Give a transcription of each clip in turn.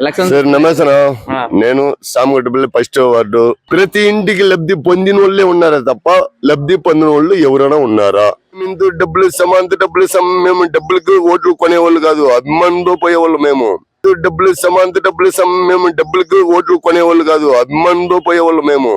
Election sir నమస్తే. నేను సామగడ్డపల్లి first ward. ప్రతి ఇంటికి లబ్ధి పొందిన వాళ్ళే ఉన్నారా తప్ప లబ్ధి పొందిన వాళ్ళు ఎవరైనా ఉన్నారా? ఇంత డబ్బులు ఇస్తామా అంత డబ్బులు ఇస్తాం మేము డబ్బులకి ఓట్లు కొనేవాళ్ళు కాదు అభిమానంతో పోయేవాళ్ళు మేము. డబ్బులు ఇస్తామా అంత డబ్బులు ఇస్తాం మేము డబ్బులకి ఓట్లు కొనేవాళ్ళు కాదు అభిమానంతో పోయేవాళ్ళు మేము.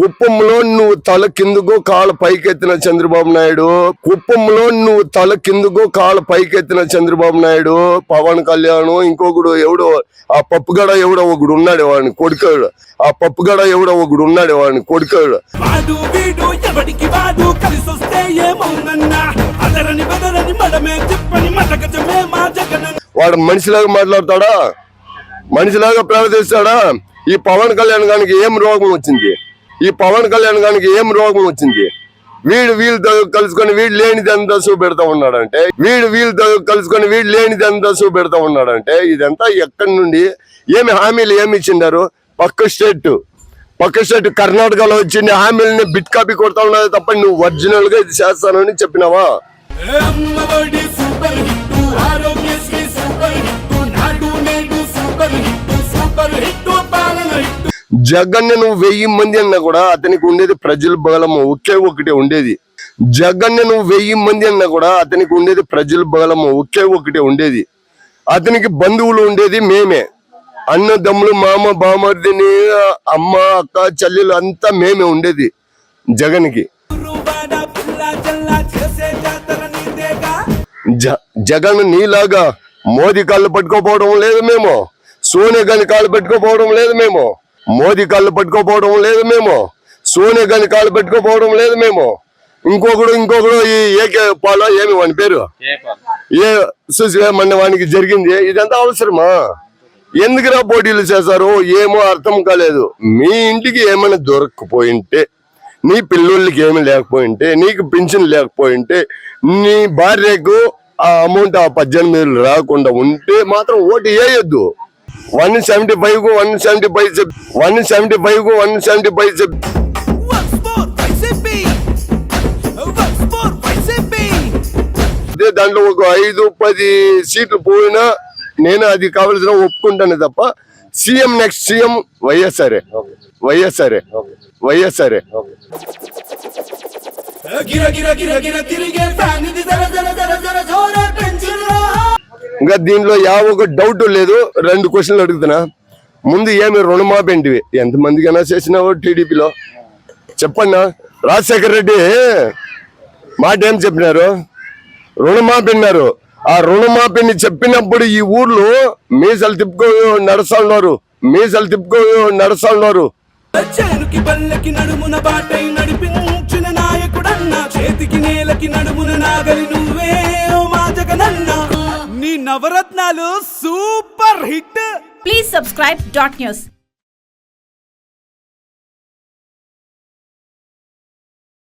కుప్పంలో నువ్వు తల కిందకు కాళ్ళ పైకెత్తిన చంద్రబాబు నాయుడు. కుప్పంలో నువ్వు తల కిందకు కాళ్ళ పైకెత్తిన చంద్రబాబు నాయుడు. పవన్ కళ్యాణ్ ఇంకొకడు ఎవడో ఆ పప్పుగడ ఎవడో ఒకడు ఉన్నాడు వాడిని కొడుకాడు. ఆ పప్పుగడ ఎవడో ఒకడు ఉన్నాడు వాడిని కొడుకాడు. వాడు మనిషిలాగా మాట్లాడతాడా? మనిషిలాగా ప్రవర్తిస్తాడా? ఈ పవన్ కళ్యాణ్ గానికి ఏం రోగం వచ్చింది? ఈ పవన్ కళ్యాణ్ గారికి ఏం రోగం వచ్చింది? వీడు వీళ్ళతో కలుసుకొని వీడు లేనిది అంతా చూపెడతా ఉన్నాడంటే వీడు వీళ్ళతో కలుసుకొని వీడు లేనిది అంతా చూపెడతా ఉన్నాడంటే ఇదంతా ఎక్కడి నుండి ఏమి హామీలు ఏమి ఇచ్చిండారు? పక్క స్టేట్. పక్క స్టేట్ కర్ణాటకలో వచ్చింది హామీలని బిట్ కాపీ కొడతా ఉన్నది తప్ప నువ్వు ఒరిజినల్గా ఇది చేస్తానని చెప్పినావా? జగన్ నువ్వు వెయ్యి మంది అన్నా కూడా అతనికి ఉండేది ప్రజల బలము ఒకే ఒకటే ఉండేది. జగన్ నువ్వు వెయ్యి మంది అన్నా కూడా అతనికి ఉండేది ప్రజల బలము ఒకే ఒకటే ఉండేది. అతనికి బంధువులు ఉండేది మేమే. అన్నదమ్ములు మామ బామర్దిని అమ్మ అక్క చెల్లెలు అంతా మేమే ఉండేది జగన్కి. జ జగన్ నీలాగా మోదీ కాళ్ళు పట్టుకోపోవడం లేదు మేము. సోనియా గాని కాళ్ళు పెట్టుకోపోవడం లేదు మేము. మోదీ కాళ్ళు పట్టుకోపోవడం లేదు మేము. సోనియా గాని కాళ్ళు పెట్టుకోపోవడం లేదు మేము. ఇంకొకడు ఇంకొకడు ఈ ఏకే పాలో ఏమి వాని పేరు? ఏ మన వానికి జరిగింది. ఇదంతా అవసరమా? ఎందుకురా పోటీలు చేశారు ఏమో అర్థం కాలేదు. మీ ఇంటికి ఏమైనా దొరకపోయింటే నీ పిల్లోళ్ళకి ఏమి లేకపోయింటే నీకు పింఛన్ లేకపోయింటే నీ భార్యకు ఆ అమౌంట్ ఆ పద్దెనిమిది రాకుండా ఉంటే మాత్రం ఓటు వేయొద్దు. వన్ సెవెంటీ ఫైవ్కు వన్ సెవెంటీ ఫైవ్ చెప్ వన్ సెవెంటీ ఫైవ్కు వన్ సెవెంటీ ఫైవ్ చెప్ దాంట్లో ఒక ఐదు పది సీట్లు పోయినా నేను అది కావలసిన ఒప్పుకుంటాను తప్ప సీఎం నెక్స్ట్ సీఎం వైఎస్ఆర్ఏ వైఎస్ఆర్ఏ వైఎస్ఆర్ఏ గిర గిర గిర గిర తిరిగే ఫ్యాన్ ఇది జర జర జర జర జోర పెంచురా ఇంకా దీనిలో యా ఒక డౌట్ లేదు. రెండు క్వశ్చన్లు అడుగుతున్నా. ముందు ఏమి రుణమాఫీ ఏంటివి ఎంతమందికైనా చేసినావు టీడీపీలో చెప్పన్నా? రాజశేఖర రెడ్డి మాట ఏం చెప్పినారు? రుణమాఫీ అన్నారు. ఆ రుణమాఫీని చెప్పినప్పుడు ఈ ఊర్లో మీసలు తిప్పుకో నడుస్తా ఉన్నారు మీసలు తిప్పుకో నడుస్తా ఉన్నారు బల్లకి నడుమున బాటై నడిపించిన చేతికి నేలకి నడుమున నాగలి నువ్వే మా జగనన్నా. నవరత్నాలు super hit please subscribe dot news